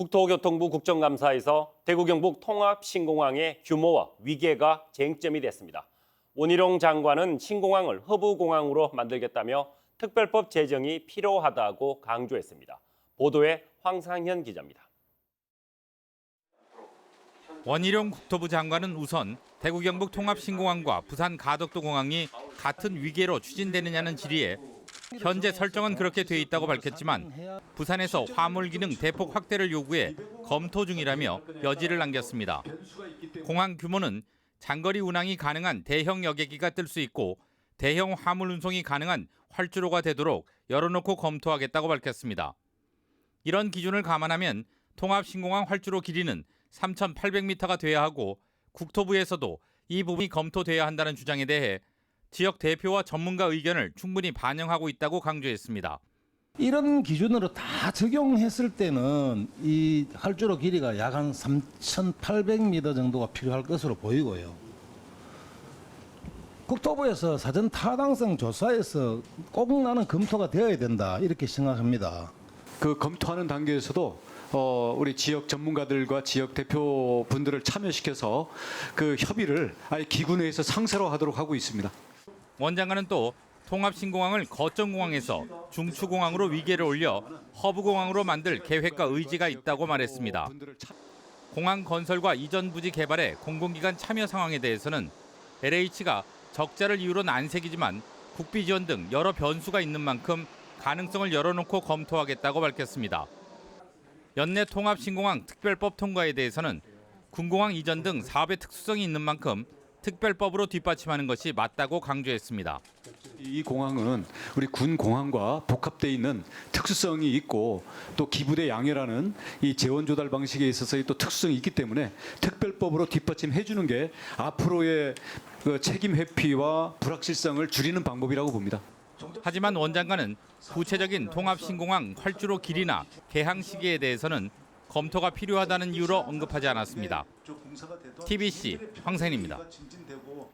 국토교통부 국정감사에서 대구 경북 통합 신공항의 규모와 위계가 쟁점이 됐습니다. 원희룡 장관은 신공항을 허브공항으로 만들겠다며 특별법 제정이 필요하다고 강조했습니다. 보도에 황상현 기자입니다. 원희룡 국토부 장관은 우선 대구 경북 통합 신공항과 부산 가덕도 공항이 같은 위계로 추진되느냐는 질의에 현재 설정은 그렇게 돼 있다고 밝혔지만 부산에서 화물 기능 대폭 확대를 요구해 검토 중이라며 여지를 남겼습니다. 공항 규모는 장거리 운항이 가능한 대형 여객기가 뜰 수 있고 대형 화물 운송이 가능한 활주로가 되도록 열어놓고 검토하겠다고 밝혔습니다. 이런 기준을 감안하면 통합신공항 활주로 길이는 3,800m가 돼야 하고 국토부에서도 이 부분이 검토돼야 한다는 주장에 대해 지역 대표와 전문가 의견을 충분히 반영하고 있다고 강조했습니다. 이런 기준으로 다 적용했을 때는 이 활주로 길이가 약 한 3,800m 정도가 필요할 것으로 보이고요. 국토부에서 사전 타당성 조사에서 꼭 나는 검토가 되어야 된다 이렇게 생각합니다. 그 검토하는 단계에서도 어, 우리 지역 전문가들과 지역 대표분들을 참여시켜서 그 협의를 아예 기구 내에서 상세로 하도록 하고 있습니다. 원장관은 또 통합신공항을 거점공항에서 중추공항으로 위계를 올려 허브공항으로 만들 계획과 의지가 있다고 말했습니다. 공항 건설과 이전 부지 개발의 공공기관 참여 상황에 대해서는 LH가 적자를 이유로는 안 새기지만 국비 지원 등 여러 변수가 있는 만큼 가능성을 열어놓고 검토하겠다고 밝혔습니다. 연내 통합 신공항 특별법 통과에 대해서는 군공항 이전 등 사업의 특수성이 있는 만큼 특별법으로 뒷받침하는 것이 맞다고 강조했습니다. 이 공항은 우리 군 공항과 복합돼 있는 특수성이 있고 또 기부대 양해라는 이 재원 조달 방식에 있어서의 또 특수성이 있기 때문에 특별법으로 뒷받침해 주는 게 앞으로의 그 책임 회피와 불확실성을 줄이는 방법이라고 봅니다. 하지만 원장관은 구체적인 통합신공항 활주로 길이나 개항 시기에 대해서는 검토가 필요하다는 이유로 언급하지 않았습니다. TBC 황산입니다.